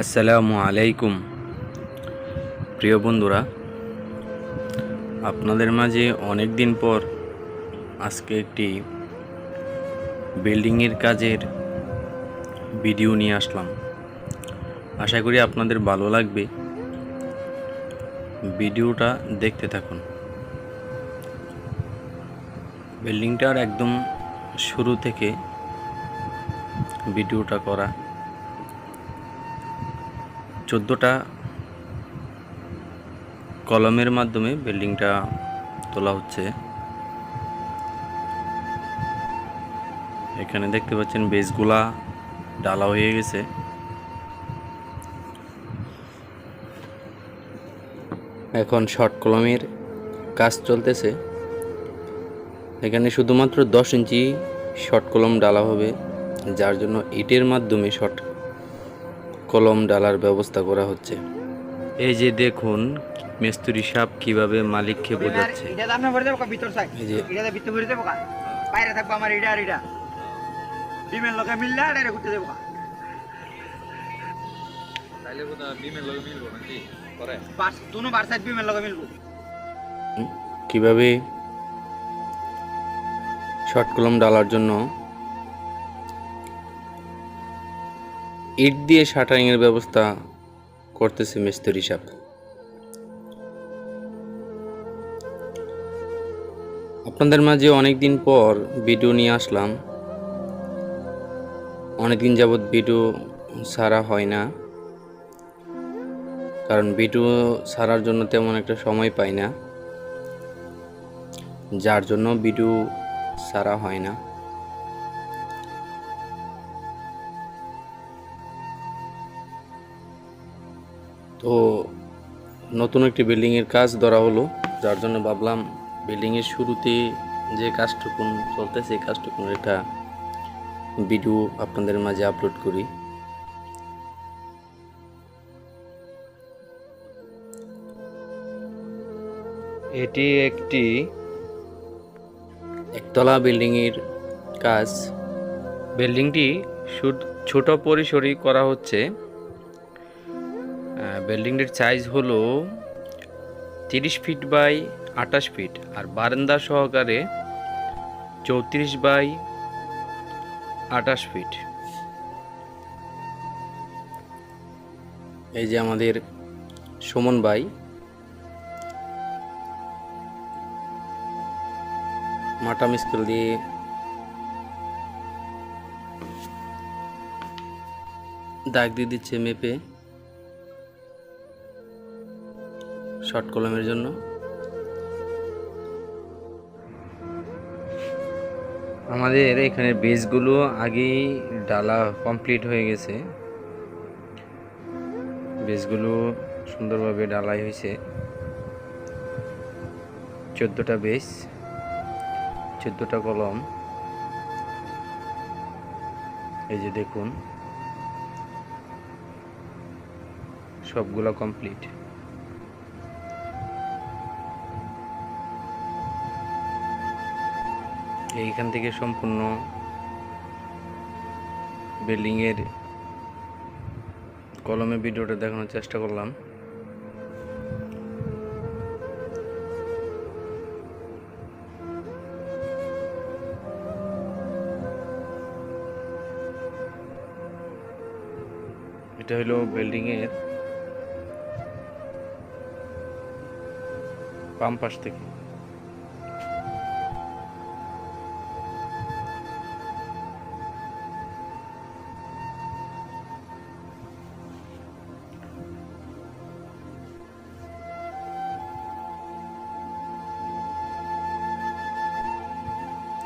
আসসালামু আলাইকুম। প্রিয় বন্ধুরা, আপনাদের মাঝে অনেক দিন পর আজকে একটি বিল্ডিংয়ের কাজের ভিডিও নিয়ে আসলাম। আশা করি আপনাদের ভালো লাগবে। ভিডিওটা দেখতে থাকুন। বিল্ডিংটার একদম শুরু থেকে ভিডিওটা করা চোদ্দোটা কলমের মাধ্যমে বিল্ডিংটা তোলা হচ্ছে। এখানে দেখতে পাচ্ছেন বেসগুলা ডালা হয়ে গেছে। এখন শর্ট কলমের কাজ চলতেছে। এখানে শুধুমাত্র দশ ইঞ্চি শর্ট কলম ডালা হবে, যার জন্য ইটের মাধ্যমে শর্ট কলম ডালার ব্যবস্থা করা হচ্ছে। এই যে দেখুন মিস্ত্রি সাপ কীভাবে মালিককে বোঝাচ্ছে। এটা আপনার ভরে দেবো ভিতর সাইড? এই যে- এটা ভিতর ভরে দেবো কা? বাইরে থাকব আমার এটা আর এটা। ডিমের লোকে মিললে আর এটা ঘুরতে দেবো কা? তাইলে বোধ বিমের লগে মিলবো নাকি? পরে। বাস দুনো বার সাইড ডিমের লোকে মিলবো। কীভাবে? শর্ট কলম ডালার জন্য ইট দিয়ে শাটারিং এর ব্যবস্থা করতেছে মিস্ত্রি সাপ আপনাদের মাঝে অনেক দিন পর ভিডিও নিয়ে আসলাম। অনেক দিন যাবৎ ভিডিও ছাড়া হয় না। কারণ ভিডিও ছাড়ার জন্য তেমন একটা সময় পাই না। যার জন্য ভিডিও সারা হয় না। তো নতুন একটি বিল্ডিংয়ের কাজ ধরা হলো যার জন্য ভাবলাম বিল্ডিংয়ের শুরুতে যে কাজটুকুন চলতেছে এই কাজটুকুন একটা ভিডিও আপনাদের মাঝে আপলোড করি। এটি একটি একতলা বিল্ডিংয়ের কাজ। বিল্ডিংটি ছোট পরিসরই করা হচ্ছে। বিল্ডিংটির সাইজ হলো তিরিশ ফিট বাই আঠাশ ফিট আর বারান্দা সহকারে চৌত্রিশ বাই আঠাশ ফিট এই যে আমাদের সুমন ভাই। মাটা মিস্কেল দিয়ে দাগ দিয়ে দিচ্ছে মেপে। শর্ট কলমের জন্য। আমাদের এখানে বেসগুলো আগেই ডালা কমপ্লিট হয়ে গেছে। বেসগুলো সুন্দরভাবে ডালাই হয়েছে। চোদ্দোটা বেস চোদ্দোটা কলম। এই যে দেখুন, সবগুলো কমপ্লিট এইখান থেকে সম্পূর্ণ বিল্ডিংয়ের কলমে ভিডিওটা দেখানোর চেষ্টা করলাম। এটা হলো বিল্ডিং এর বাম থেকে।